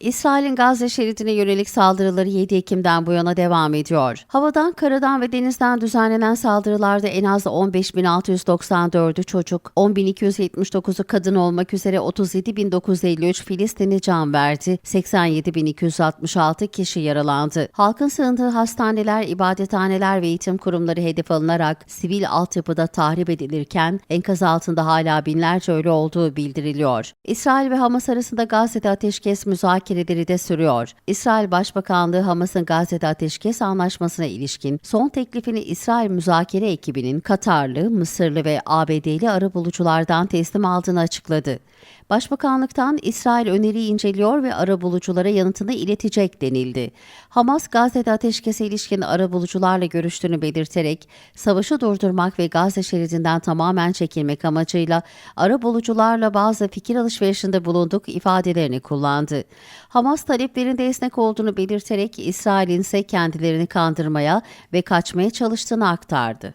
İsrail'in Gazze şeridine yönelik saldırıları 7 Ekim'den bu yana devam ediyor. Havadan, karadan ve denizden düzenlenen saldırılarda en az 15.694'ü çocuk, 10.279'u kadın olmak üzere 37.953 Filistinli can verdi, 87.266 kişi yaralandı. Halkın sığındığı hastaneler, ibadethaneler ve eğitim kurumları hedef alınarak sivil altyapıda tahrip edilirken enkaz altında hala binlerce ölü olduğu bildiriliyor. İsrail ve Hamas arasında Gazze'de ateşkes müzakereleri de sürüyor. İsrail Başbakanlığı Hamas'ın Gazze'de ateşkes anlaşmasına ilişkin son teklifini İsrail müzakere ekibinin Katarlı, Mısırlı ve ABD'li arabuluculardan teslim aldığını açıkladı. Başbakanlıktan İsrail öneriyi inceliyor ve arabuluculara yanıtını iletecek denildi. Hamas, Gazze'de ateşkese ilişkin arabulucularla görüştüğünü belirterek, savaşı durdurmak ve Gazze şeridinden tamamen çekilmek amacıyla arabulucularla bazı fikir alışverişinde bulunduk ifadelerini kullandı. Hamas taleplerinde esnek olduğunu belirterek, İsrail'in ise kendilerini kandırmaya ve kaçmaya çalıştığını aktardı.